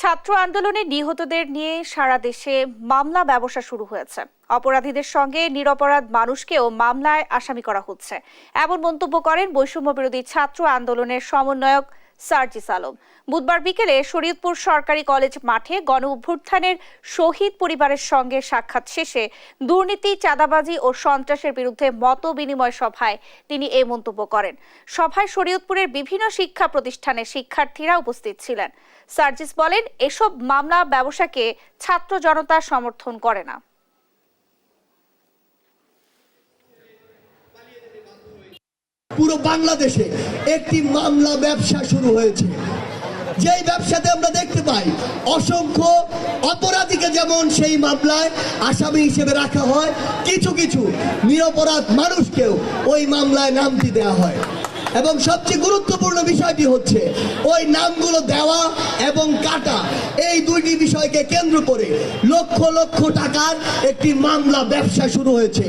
ছাত্র আন্দোলনে নিহতদের নিয়ে সারা দেশে মামলা ব্যবসা শুরু হয়েছে। অপরাধীদের সঙ্গে নিরপরাধ মানুষকেও মামলায় আসামি করা হচ্ছে। এমন মন্তব্য করেন বৈষম্য বিরোধী ছাত্র আন্দোলনের সমন্বয়ক সার্জিস আলম বুধবার বিকেলে শরীয়তপুর সরকারি কলেজ মাঠে গণ অভ্যুত্থানের শহীদ পরিবারের সঙ্গে সাক্ষাৎ শেষে দুর্নীতি, চাঁদাবাজি ও সন্ত্রাসের বিরুদ্ধে মত বিনিময় সভায় তিনি এই মন্তব্য করেন। সভায় শরীয়তপুরের বিভিন্ন শিক্ষা প্রতিষ্ঠানের শিক্ষার্থীরা উপস্থিত ছিলেন। সার্জিস বলেন, এসব মামলা ব্যবসাকে ছাত্র জনতা সমর্থন করে না। পুরো বাংলাদেশে একটি মামলা ব্যবসা শুরু হয়েছে। যেই ব্যবসাতে আমরা দেখতে পাই, অসংখ্য অপরাধীকে যেমন সেই মামলায় আসামি হিসেবে রাখা হয়, কিছু কিছু নিরপরাধ মানুষকেও ওই মামলায় নামটি দেওয়া হয়। এবং সবচেয়ে গুরুত্বপূর্ণ বিষয়টি হচ্ছে, ওই নামগুলো দেওয়া এবং কাটা, এই দুইটি বিষয়কে কেন্দ্র করে লক্ষ লক্ষ টাকার একটি মামলা ব্যবসা শুরু হয়েছে।